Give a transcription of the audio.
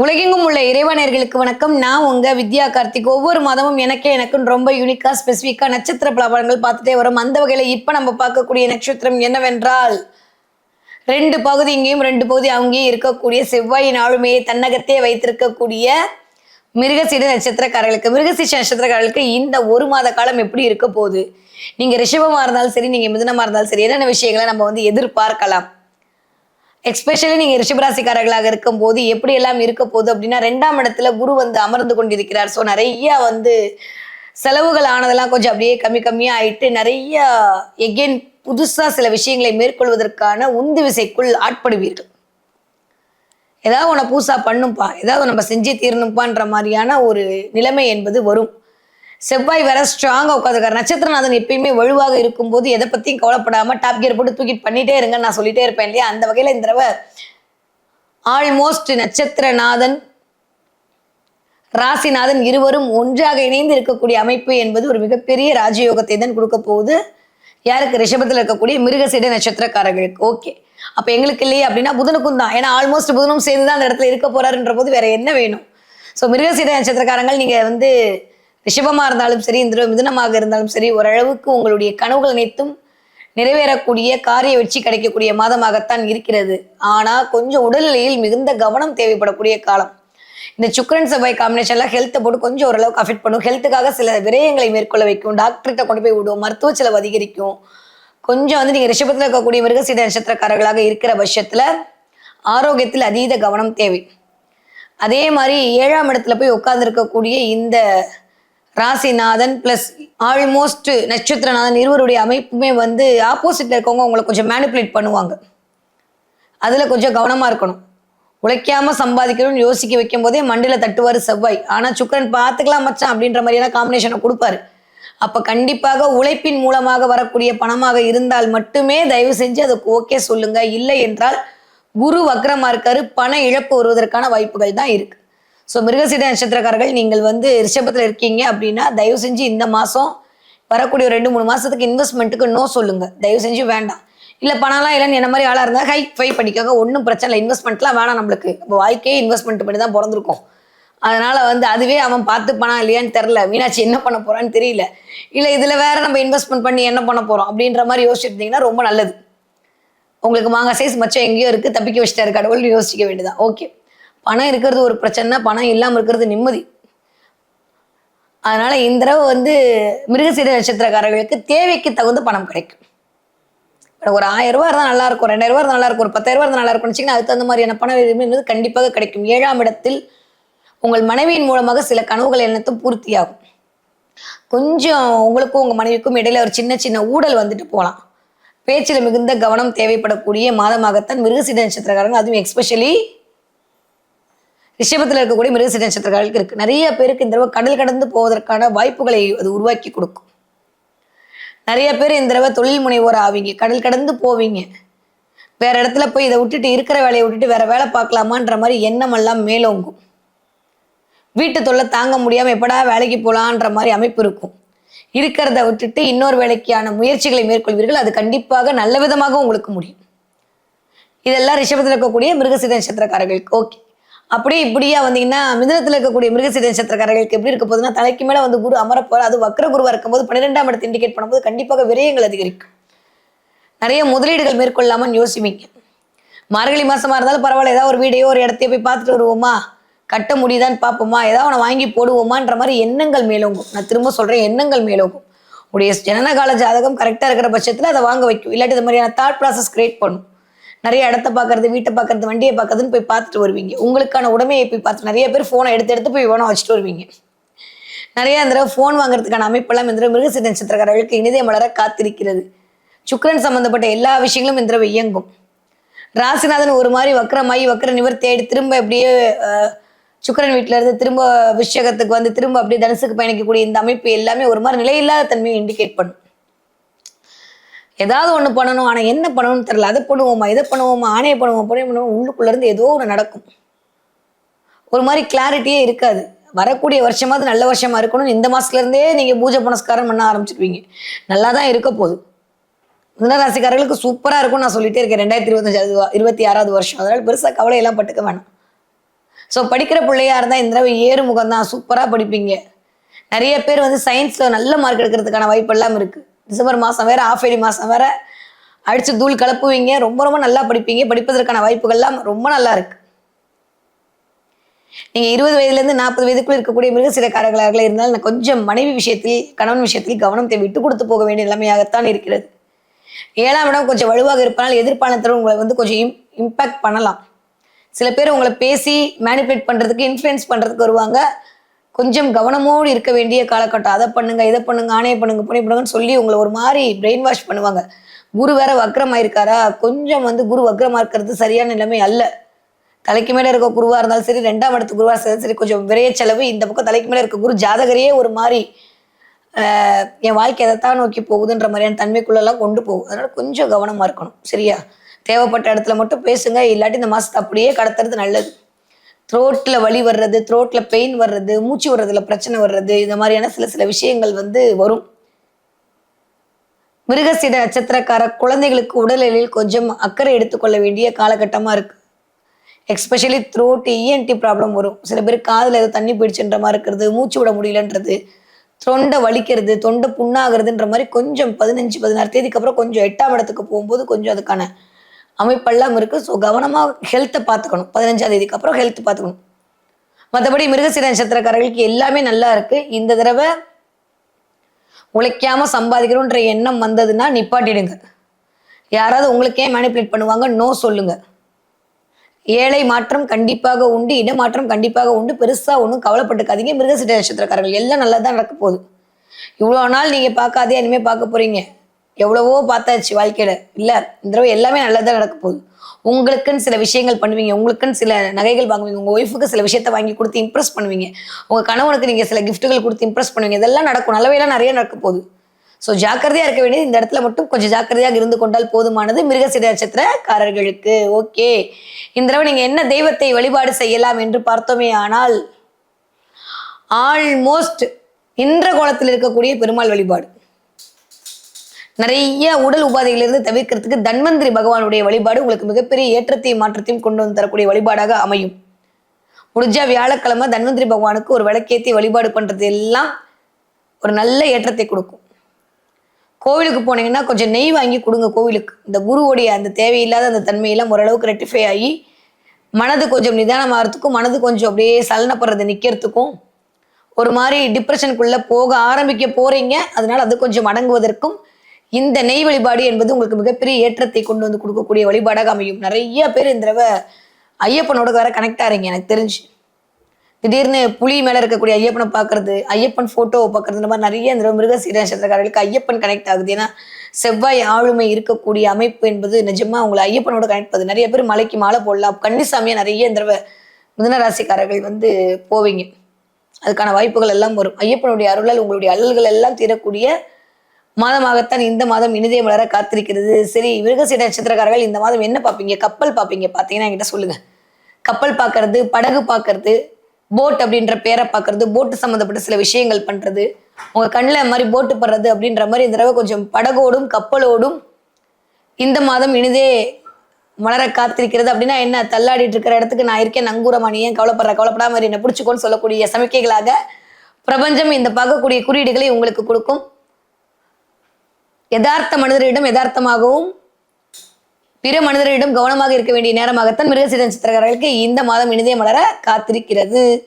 உலகெங்கும் உள்ள இறைவனர்களுக்கு வணக்கம். நான் உங்க வித்யா கார்த்திக். ஒவ்வொரு மாதமும் எனக்கே எனக்கும் ரொம்ப யூனிக்கா ஸ்பெசிஃபிக்கா நட்சத்திர பலபலங்கள் பார்த்துட்டே வரும். அந்த வகையில இப்ப நம்ம பார்க்கக்கூடிய நட்சத்திரம் என்னவென்றால் ரெண்டு பகுதி இங்கேயும் ரெண்டு பகுதி அங்கேயும் இருக்கக்கூடிய செவ்வாயின் ஆளுமையை தன்னகத்தே வைத்திருக்கக்கூடிய மிருகசீட நட்சத்திரக்காரர்களுக்கு மிருகசீஷ நட்சத்திரக்காரர்களுக்கு இந்த ஒரு மாத காலம் எப்படி இருக்க போகுது? நீங்க ரிஷபமா இருந்தாலும் சரி நீங்க மிதனமா இருந்தாலும் சரி என்னென்ன விஷயங்களை நம்ம வந்து எதிர்பார்க்கலாம்? எக்ஸ்பெஷலி நீங்க ரிஷபராசிக்காரர்களாக இருக்கும்போது எப்படி எல்லாம் இருக்க போகுது அப்படின்னா ரெண்டாம் இடத்துல குரு வந்து அமர்ந்து கொண்டிருக்கிறார். ஸோ நிறைய வந்து செலவுகள் ஆனதெல்லாம் கொஞ்சம் அப்படியே கம்மி கம்மியா ஆயிட்டு நிறைய எகெயின் புதுசா சில விஷயங்களை மேற்கொள்வதற்கான உந்து விசைக்குள் ஆட்படுவீர்கள். ஏதாவது உன பூசா பண்ணும்பா ஏதாவது நம்ம செஞ்சே தீரணும்பான்ற மாதிரியான ஒரு நிலைமை என்பது வரும். செவ்வாய் வேற ஸ்ட்ராங்காக உட்காந்துருக்காரு நட்சத்திரநாதன் எப்பயுமே வலுவாக இருக்கும்போது எதை பற்றியும் கவலைப்படாம டாப் கியர் போட்டு தூக்கி பண்ணிட்டே இருங்க நான் சொல்லிட்டே இருப்பேன் இல்லையா? அந்த வகையில் இந்த தடவை ஆல்மோஸ்ட் நட்சத்திரநாதன் ராசிநாதன் இருவரும் ஒன்றாக இணைந்து இருக்கக்கூடிய அமைப்பு என்பது ஒரு மிகப்பெரிய ராஜயோகத்தை தான் கொடுக்க போகுது. யாருக்கு? ரிஷபத்தில் இருக்கக்கூடிய மிருகசீட நட்சத்திரக்காரர்களுக்கு. ஓகே அப்போ எங்களுக்கு இல்லையே அப்படின்னா புதனுக்கும் தான். ஏன்னா ஆல்மோஸ்ட் புதனும் சேர்ந்து தான் அந்த இடத்துல இருக்க போறாருன்ற போது வேற என்ன வேணும்? ஸோ மிருகசீட நட்சத்திரக்காரங்கள் நீங்கள் வந்து ரிஷபமாக இருந்தாலும் சரி இந்த மிதுனமாக இருந்தாலும் சரி ஓரளவுக்கு உங்களுடைய கனவுகள் அனைத்தும் நிறைவேறக்கூடிய காரிய வெற்றி கிடைக்கக்கூடிய மாதமாகத்தான் இருக்கிறது. ஆனால் கொஞ்சம் உடல்நிலையில் மிகுந்த கவனம் தேவைப்படக்கூடிய காலம். இந்த சுக்கரன் செவ்வாய் காம்பினேஷன்ல ஹெல்த்தை போட்டு கொஞ்சம் ஓரளவுக்கு அஃபெக்ட் பண்ணும். ஹெல்த்துக்காக சில விரயங்களை மேற்கொள்ள வைக்கும். டாக்டர்கிட்ட கொண்டு போய் விடும். மருத்துவ செலவு அதிகரிக்கும். கொஞ்சம் வந்து நீங்க ரிஷபத்தில் இருக்கக்கூடிய மிருகசீட நட்சத்திரக்காரர்களாக இருக்கிற பட்சத்துல ஆரோக்கியத்தில் அதீத கவனம் தேவை. அதே மாதிரி ஏழாம் இடத்துல போய் உட்கார்ந்து இருக்கக்கூடிய இந்த ராசிநாதன் பிளஸ் ஆல்மோஸ்ட் நட்சத்திரநாதன் இருவருடைய அமைப்புமே வந்து ஆப்போசிட்ல இருக்கவங்க உங்களை கொஞ்சம் மேனிப்புலேட் பண்ணுவாங்க. அதுல கொஞ்சம் கவனமா இருக்கணும். உழைக்காம சம்பாதிக்கணும்னு யோசிக்க வைக்கும் போதே மண்டியில தட்டுவாரு செவ்வாய். ஆனா சுக்கரன் பார்த்துக்கலாம் மச்சான் அப்படின்ற மாதிரியான காம்பினேஷனை கொடுப்பாரு. அப்ப கண்டிப்பாக உழைப்பின் மூலமாக வரக்கூடிய பணமாக இருந்தால் மட்டுமே தயவு செஞ்சு அதுக்கு ஓகே சொல்லுங்க. இல்லை என்றால் குரு வக்ரமா இருக்காரு. பண இழப்பு வருவதற்கான வாய்ப்புகள் தான் இருக்கு. ஸோ மிருகசீட நட்சத்திரக்காரர்கள் நீங்கள் வந்து ரிஷபத்தில் இருக்கீங்க அப்படின்னா தயவு செஞ்சு இந்த மாதம் வரக்கூடிய ரெண்டு மூணு மாதத்துக்கு இன்வெஸ்ட்மெண்ட்டுக்கு நோ சொல்லுங்கள் தயவு செஞ்சு வேண்டாம். இல்லை பணம்லாம் இல்லைன்னு என்ன மாதிரி ஆளாக இருந்தால் ஹை ஃபை பண்ணிக்கோங்க. ஒன்றும் பிரச்சனை இல்லை. இன்வெஸ்ட்மெண்ட்லாம் வேணாம் நம்மளுக்கு. இப்போ வாழ்க்கையே இன்வெஸ்ட்மெண்ட் பண்ணி தான் பிறந்திருக்கோம். அதனால் வந்து அதுவே அவன் பார்த்து பணம் இல்லையான்னு தெரில மீனாட்சி என்ன பண்ண போகிறான்னு தெரியல. இல்லை இதில் வேறு நம்ம இன்வெஸ்ட்மெண்ட் பண்ணி என்ன பண்ண போகிறோம் அப்படின்ற மாதிரி யோசிச்சிருந்தீங்கன்னா ரொம்ப நல்லது. உங்களுக்கு மாங்காய் சைஸ் மச்சம் எங்கேயோ இருக்குது தப்பிக்க வச்சுட்டாரு கடவுள்னு யோசிக்க வேண்டியதான் ஓகே பணம் இருக்கிறது ஒரு பிரச்சனை பணம் இல்லாமல் இருக்கிறது நிம்மதி. அதனால இந்த தடவை வந்து மிருகசீர நட்சத்திரக்காரர்களுக்கு தேவைக்கு தகுந்த பணம் கிடைக்கும். ஒரு ஆயிரம் ரூபா இருந்தால் நல்லா இருக்கும் ரெண்டாயிரம் ரூபா இருந்தால் நல்லா இருக்கும் ஒரு பத்தாயிரம் ரூபா இருந்தால் நல்லா இருக்கும் வச்சிங்கன்னா அதுக்கு தகுந்த மாதிரியான பணம் என்பது கண்டிப்பாக கிடைக்கும். ஏழாம் இடத்தில் உங்கள் மனைவியின் மூலமாக சில கனவுகள் எண்ணத்தும் பூர்த்தியாகும். கொஞ்சம் உங்களுக்கும் உங்கள் மனைவிக்கும் இடையில ஒரு சின்ன சின்ன ஊடல் வந்துட்டு போகலாம். பேச்சில் மிகுந்த கவனம் தேவைப்படக்கூடிய மாதமாகத்தான் மிருகசீட நட்சத்திரக்காரங்க அதுவும் எக்ஸ்பெஷலி ரிஷபத்தில் இருக்கக்கூடிய மிருகசி நட்சத்திரக்காரர்களுக்கு இருக்குது நிறைய பேருக்கு இந்த தடவை கடல் கடந்து போவதற்கான வாய்ப்புகளை அது உருவாக்கி கொடுக்கும். நிறைய பேர் இந்த தடவை தொழில் முனைவோர் ஆவீங்க. கடல் கடந்து போவீங்க. வேற இடத்துல போய் இதை விட்டுட்டு இருக்கிற வேலையை விட்டுட்டு வேற வேலை பார்க்கலாமான்ற மாதிரி எண்ணம் எல்லாம் மேலோங்கும். வீட்டு தொல்லை தாங்க முடியாமல் எப்படா வேலைக்கு போகலான்ற மாதிரி அமைப்பு இருக்கும். இருக்கிறத விட்டுட்டு இன்னொரு வேலைக்கான முயற்சிகளை மேற்கொள்வீர்கள். அது கண்டிப்பாக நல்ல விதமாக உங்களுக்கு முடியும். இதெல்லாம் ரிஷபத்தில் இருக்கக்கூடிய மிருகசீத நட்சத்திரக்காரர்களுக்கு. ஓகே. அப்படியே இப்படியா வந்தீங்கன்னா மிதனத்தில் இருக்கக்கூடிய மிருகசீத நட்சத்திரக்காரர்களுக்கு எப்படி இருக்க போகுதுன்னா தலைக்கு மேலே வந்து குரு அமர போற அது வக்ர குருவாக இருக்கும்போது பன்னிரெண்டாம் இடத்தை இண்டிகேட் பண்ணும்போது கண்டிப்பாக விரயங்கள் அதிகரிக்கும். நிறைய முதலீடுகள் மேற்கொள்ளாமல் யோசிப்பீங்க. மார்கழி மாசமாக இருந்தாலும் பரவாயில்ல ஏதாவது ஒரு வீடையோ ஒரு இடத்தையோ போய் பார்த்துட்டு வருவோமா? கட்ட முடியுதான்னு பார்ப்போமா? ஏதாவது ஒன்று வாங்கி போடுவோமான்ற மாதிரி எண்ணங்கள் மேலோங்கும். நான் திரும்ப சொல்கிறேன் எண்ணங்கள் மேலோங்கும். உடைய ஜனனகால ஜாதகம் கரெக்டாக இருக்கிற பட்சத்தில் அதை வாங்க வைக்கும். இல்லாட்டி இது மாதிரியான தாட் ப்ராசஸ் கிரியேட் பண்ணும். நிறைய இடத்த பார்க்கறது வீட்டை பார்க்கறது வண்டியை பார்க்கறதுன்னு போய் பார்த்துட்டு வருவீங்க. உங்களுக்கான உடமையை போய் பார்த்து நிறைய பேர் ஃபோனை எடுத்து எடுத்து போய் வேணும் வச்சுட்டு வருவீங்க. நிறைய இந்த ஃபோன் வாங்குறதுக்கான அமைப்பெல்லாம் இந்த தடவை நட்சத்திரக்காரர்களுக்கு இனிதே மலர காத்திருக்கிறது. சுக்கரன் சம்பந்தப்பட்ட எல்லா விஷயங்களும் இந்த இயங்கும். ராசிநாதன் ஒரு மாதிரி வக்கரமாயி வக்கர நிவர் தேடி திரும்ப அப்படியே சுக்கரன் சுக்கிரன் இருந்து திரும்ப விஷயத்துக்கு வந்து திரும்ப அப்படியே தனுசுக்கு பயணிக்கக்கூடிய இந்த அமைப்பு எல்லாமே ஒரு மாதிரி நிலையில்லாத தன்மையை இண்டிகேட் பண்ணும். ஏதாவது ஒன்று பண்ணணும். ஆனால் என்ன பண்ணணும்னு தெரில அதை பண்ணுவோமா இதை பண்ணுவோமா ஆணையை பண்ணுவோம் பண்ணி பண்ணுவோம் உள்ளுக்குள்ளேருந்து ஏதோ ஒன்று நடக்கும். ஒரு மாதிரி கிளாரிட்டியே இருக்காது. வரக்கூடிய வருஷமாவது நல்ல வருஷமாக இருக்கணும்னு இந்த மாதத்துலேருந்தே நீங்கள் பூஜை புனஸ்காரம் பண்ண ஆரம்பிச்சிருவீங்க. நல்லா தான் இருக்க போகுது. மிதனராசிக்காரர்களுக்கு சூப்பராக இருக்கும் நான் சொல்லிட்டே இருக்கேன். ரெண்டாயிரத்தி இருபத்தஞ்சாவது இருபத்தி ஆறாவது வருஷம். அதனால் பெருசாக கவலை எல்லாம் பட்டுக்க வேணாம். ஸோ படிக்கிற பிள்ளையாக இருந்தால் இந்த தடவை ஏறு முகம் தான் சூப்பராக படிப்பீங்க. நிறைய பேர் வந்து சயின்ஸில் நல்ல மார்க் எடுக்கிறதுக்கான வாய்ப்பெல்லாம் இருக்குது டிசம்பர் மாதம் வேறு ஆஃப் ஏலி மாதம் வேற. அடித்து தூள் கலப்புவீங்க ரொம்ப ரொம்ப நல்லா படிப்பீங்க. படிப்பதற்கான வாய்ப்புகள்லாம் ரொம்ப நல்லா இருக்கு. நீங்கள் இருபது வயதுலேருந்து நாற்பது வயதுக்குள்ள இருக்கக்கூடிய மிருகசிரக்காரர்களாக இருந்தால் நான் கொஞ்சம் மனைவி விஷயத்தில் கணவன் விஷயத்தில் கவனத்தை விட்டு கொடுத்து போக வேண்டிய நிலைமையாகத்தான் இருக்கிறது. ஏழாம் இடம் கொஞ்சம் வலுவாக இருப்பதால் எதிர்ப்பாளத்தோடு உங்களை வந்து கொஞ்சம் இம் இம்பேக்ட் பண்ணலாம். சில பேர் உங்களை பேசி மேனிப்புலேட் பண்ணுறதுக்கு இன்ஃப்ளூயன்ஸ் பண்ணுறதுக்கு வருவாங்க. கொஞ்சம் கவனமோடு இருக்க வேண்டிய காலகட்டம். அதை பண்ணுங்க இதை பண்ணுங்க ஆணையை பண்ணுங்க புனி பண்ணுங்கன்னு சொல்லி உங்களை ஒரு மாதிரி பிரெயின் வாஷ் பண்ணுவாங்க. குரு வேற வக்ரமா இருக்காரா கொஞ்சம் வந்து குரு வக்ரமா இருக்கிறது சரியான நிலைமை அல்ல. தலைக்கு மேல இருக்க குருவா இருந்தாலும் சரி ரெண்டாம் இடத்து குருவா இருந்தாலும் சரி கொஞ்சம் விரைய செலவு இந்த பக்கம் தலைக்கு மேல இருக்க குரு ஜாதகரையே ஒரு மாதிரி என் வாழ்க்கை எதைத்தான் நோக்கி போகுதுன்ற மாதிரியான தன்மைக்குள்ளெல்லாம் கொண்டு போகும். அதனால கொஞ்சம் கவனமா இருக்கணும் சரியா? தேவைப்பட்ட இடத்துல மட்டும் பேசுங்க இல்லாட்டி இந்த மாசத்தை அப்படியே கடத்துறது நல்லது. த்ரோட்டில் வலி வர்றது த்ரோட்டில் பெயின் வர்றது மூச்சு வர்றதுல பிரச்சனை வர்றது இந்த மாதிரியான சில சில விஷயங்கள் வந்து வரும். மிருகசீட நட்சத்திரக்கார குழந்தைகளுக்கு உடல்நிலையில் கொஞ்சம் அக்கறை எடுத்துக்கொள்ள வேண்டிய காலகட்டமாக இருக்கு. எக்ஸ்பெஷலி த்ரோட் இஎன்டி ப்ராப்ளம் வரும். சில பேர் காதில் ஏதோ தண்ணி போயிடுச்சுன்ற மாதிரி இருக்கிறது மூச்சு விட முடியலன்றது தொண்டை வலிக்கிறது தொண்டை புண்ணாகிறதுன்ற மாதிரி கொஞ்சம் பதினஞ்சு பதினாறு தேதிக்கு அப்புறம் கொஞ்சம் எட்டாம் இடத்துக்கு போகும்போது கொஞ்சம் அதுக்கான அமைப்பெல்லாம் இருக்குது ஸோ கவனமாக ஹெல்த்தை பார்த்துக்கணும். பதினஞ்சாம் தேதிக்கு அப்புறம் ஹெல்த் பார்த்துக்கணும். மற்றபடி மிருகசீர நட்சத்திரக்காரர்களுக்கு எல்லாமே நல்லா இருக்குது இந்த தடவை உழைக்காமல் சம்பாதிக்கணுன்ற எண்ணம் வந்ததுன்னா நிப்பாட்டிடுங்க. யாராவது உங்களுக்கே மேனிப்புலேட் பண்ணுவாங்க நோ சொல்லுங்கள் ஏழை மாற்றம் கண்டிப்பாக உண்டு இடமாற்றம் கண்டிப்பாக உண்டு. பெருசாக ஒன்றும் கவலைப்பட்டுக்காதீங்க. மிருகசீர நட்சத்திரக்காரர்கள் எல்லாம் நல்லா தான் நடக்க போகுது. இவ்வளோ நாள் நீங்கள் பார்க்காதே இனிமேல் பார்க்க போகிறீங்க எவ்வளவோ பார்த்தாச்சு வாழ்க்கையில. இல்லை இந்த தடவை எல்லாமே நல்லதாக நடக்க போகுது. உங்களுக்குன்னு சில விஷயங்கள் பண்ணுவீங்க உங்களுக்குன்னு சில நகைகள் வாங்குவீங்க உங்க ஒய்ஃபுக்கு சில விஷயத்த வாங்கி கொடுத்து இம்ப்ரெஸ் பண்ணுவீங்க உங்க கணவனுக்கு நீங்க சில கிஃப்ட்டுகள் கொடுத்து இம்ப்ரெஸ் பண்ணுவீங்க இதெல்லாம் நடக்கும். நல்லவையெல்லாம் நிறைய நடக்க போகுது. ஸோ ஜாக்கிரதையா இருக்க வேண்டியது இந்த இடத்துல மட்டும் கொஞ்சம் ஜாக்கிரதையாக இருந்து கொண்டால் போதுமானது மிருகசீட நட்சத்திரக்காரர்களுக்கு. ஓகே இந்த தடவை நீங்க என்ன தெய்வத்தை வழிபாடு செய்யலாம் என்று பார்த்தோமே ஆனால் ஆல்மோஸ்ட் இன்ற கோலத்தில் இருக்கக்கூடிய பெருமாள் வழிபாடு. நிறைய உடல் உபாதைகளிலிருந்து தவிர்க்கிறதுக்கு தன்வந்திரி பகவானுடைய வழிபாடு உங்களுக்கு மிகப்பெரிய ஏற்றத்தையும் மாற்றத்தையும் கொண்டு வந்து தரக்கூடிய வழிபாடாக அமையும். முடிஞ்சா வியாழக்கிழமை தன்வந்திரி பகவானுக்கு ஒரு விளக்கேத்தி வழிபாடு பண்றது எல்லாம் ஒரு நல்ல ஏற்றத்தை கொடுக்கும். கோவிலுக்கு போனீங்கன்னா கொஞ்சம் நெய் வாங்கி கொடுங்க கோவிலுக்கு. இந்த குருவுடைய அந்த தேவையில்லாத அந்த தன்மையெல்லாம் ஓரளவுக்கு ரெட்டிஃபை ஆகி மனது கொஞ்சம் நிதானமாகறதுக்கும் மனது கொஞ்சம் அப்படியே சலனப்படுறது நிற்கிறதுக்கும் ஒரு மாதிரி டிப்ரெஷனுக்குள்ளே போக ஆரம்பிக்க போகிறீங்க அதனால அது கொஞ்சம் அடங்குவதற்கும் இந்த நெய் வழிபாடு என்பது உங்களுக்கு மிகப்பெரிய ஏற்றத்தை கொண்டு வந்து கொடுக்கக்கூடிய வழிபாடாக அமையும். நிறைய பேர் இந்த தடவை ஐயப்பனோட வேற கனெக்ட் ஆறீங்க எனக்கு தெரிஞ்சு. திடீர்னு புலி மேல இருக்கக்கூடிய ஐயப்பனை பார்க்கறது ஐயப்பன் போட்டோவை பார்க்கறது இந்த மாதிரி நிறைய இந்த மிருகசீர நட்சத்திரக்காரர்களுக்கு ஐயப்பன் கனெக்ட் ஆகுது. ஏன்னா செவ்வாய் ஆளுமை இருக்கக்கூடிய அமைப்பு என்பது நிஜமா உங்களை ஐயப்பனோட கனெக்ட் பண்ணுது. நிறைய பேர் மலைக்கு மாலை போடலாம். கன்னிசாமியா நிறைய இந்த தடவை ராசிக்காரர்கள் வந்து போவீங்க. அதுக்கான வாய்ப்புகள் எல்லாம் வரும். ஐயப்பனுடைய அருளால் உங்களுடைய அல்லல்கள் எல்லாம் தீரக்கூடிய மாதமாகத்தான் இந்த மாதம் இனிதே மலர காத்திருக்கிறது. சரி மிருகசீட நட்சத்திரக்காரர்கள் இந்த மாதம் என்ன பார்ப்பீங்க? கப்பல் பார்ப்பீங்க. பார்த்தீங்கன்னா என்கிட்ட சொல்லுங்க. கப்பல் பார்க்கறது படகு பார்க்கறது போட் அப்படின்ற பேரை பார்க்கறது போட்டு சம்மந்தப்பட்ட சில விஷயங்கள் பண்றது உங்க கண்ணில் மாதிரி போட்டு படுறது அப்படின்ற மாதிரி இந்த தடவை கொஞ்சம் படகோடும் கப்பலோடும் இந்த மாதம் இனிதே மலர காத்திருக்கிறது. அப்படின்னா என்ன? தள்ளாடிட்டு இருக்கிற இடத்துக்கு நான் இருக்கேன் நங்கூரமணி ஏன் கவலைப்படுற? கவலைப்படாம இரு, என்னை பிடிச்சிக்கோன்னு சொல்லக்கூடிய சமிக்கைகளாக பிரபஞ்சம் இந்த பார்க்கக்கூடிய குறியீடுகளை உங்களுக்கு கொடுக்கும். யதார்த்த மனிதரிடம் யதார்த்தமாகவும் பிற மனிதரிடம் கவனமாக இருக்க வேண்டிய நேரமாகத்தான் மிருகசீதன் நட்சத்திரக்காரர்களுக்கு இந்த மாதம் இனிதே மலர காத்திருக்கிறது.